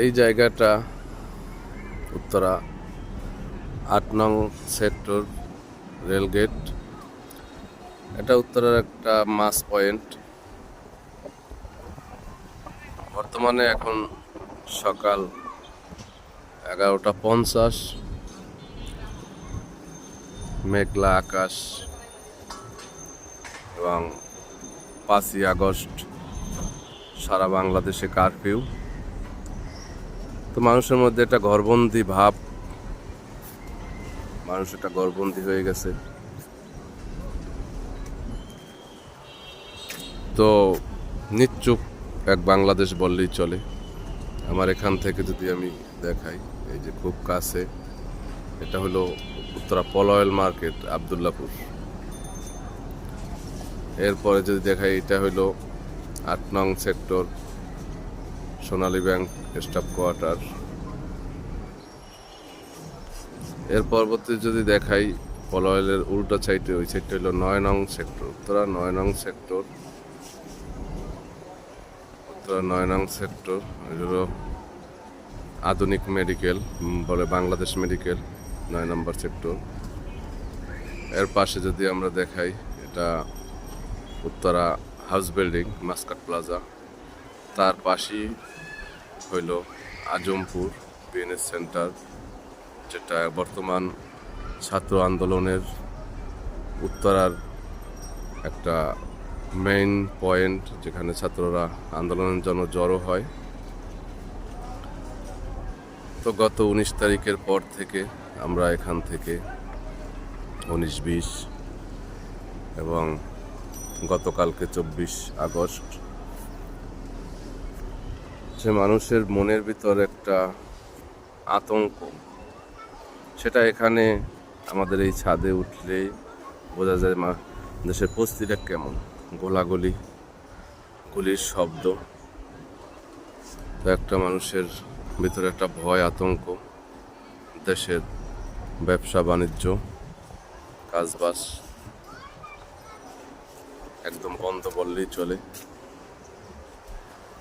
এই জায়গাটা উত্তরা আট নং সেক্টর রেলগেট। এটা উত্তরার একটা মাস পয়েন্ট। বর্তমানে এখন সকাল এগারোটা পঞ্চাশ। মেঘলা আকাশ এবং পাঁচই আগস্ট সারা বাংলাদেশে কারফিউ। তো মানুষের মধ্যে একটা ঘরবন্দি ভাব, মানুষ একটা ঘরবন্দি হয়ে গেছে। তো নিশ্চুপ এক বাংলাদেশ বললেই চলে। আমার এখান থেকে যদি আমি দেখাই, এই যে খুব কাছে, এটা হলো উত্তরা পলয়েল মার্কেট, আবদুল্লাপুর। এরপরে যদি দেখাই, এটা হলো আট নং sector. Sonali bank, staff quarter. এর পরবর্তী যদি দেখাই পলয়েলের উল্টো সাইডে, ওই সাইডটা হলো নয় নং সেক্টর, উত্তরা নয় নং সেক্টর। উত্তরা নয় নং সেক্টর হলো আধুনিক মেডিকেল বলে বাংলাদেশ মেডিকেল, নয় নম্বর সেক্টর। এর পাশে যদি আমরা দেখাই, এটা Uttara house building, Muscat plaza. তার পাশেই হইল আজমপুর বিএনএস সেন্টার, যেটা বর্তমান ছাত্র আন্দোলনের উত্তরার একটা মেইন পয়েন্ট যেখানে ছাত্ররা আন্দোলনের জন্য জড়ো হয়। তো গত উনিশ তারিখের পর থেকে আমরা এখান থেকে উনিশ, বিশ এবং গতকালকে চব্বিশ আগস্ট যে মানুষের মনের ভিতর একটা আতঙ্ক, সেটা এখানে আমাদের এই ছাদে উঠলে বোঝা যায় মা, দেশের পরিস্থিতিটা কেমন। গোলাগুলি, গুলির শব্দ, তো একটা মানুষের ভিতরে একটা ভয়, আতঙ্ক, দেশের ব্যবসা, বাণিজ্য, কাজবাজ একদম বন্ধ বললেই চলে।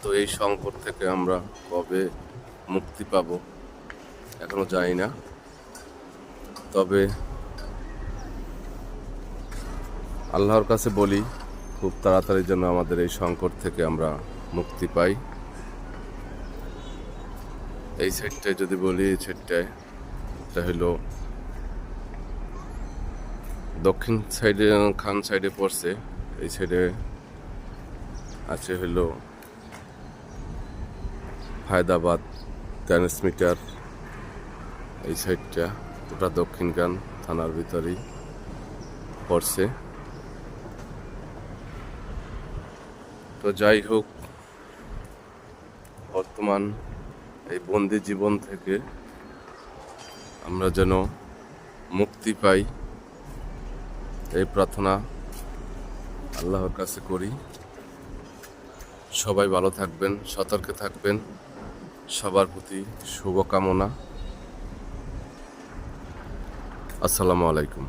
তো এই সংকট থেকে আমরা কবে মুক্তি পাব এখনও জানি না। তবে আল্লাহর কাছে বলি, খুব তাড়াতাড়ি যেন আমাদের এই সংকট থেকে আমরা মুক্তি পাই। এই সাইডটায় যদি বলি, এই সাইডটায় এটা হলো দক্ষিণ সাইডে, খান সাইডে পড়ছে, এই সাইডে আছে হলো হায়দ্রাবাদ ট্রান্সমিটার এই সাইডটা, ওটা দক্ষিণকান থানার ভিতরেই পড়ছে। তো যাই হোক, বর্তমান এই বন্দি জীবন থেকে আমরা যেন মুক্তি পাই, এই প্রার্থনা আল্লাহর কাছে করি। সবাই ভালো থাকবেন, সতর্কে থাকবেন। সবার প্রতি শুভকামনা। আসসালামু আলাইকুম।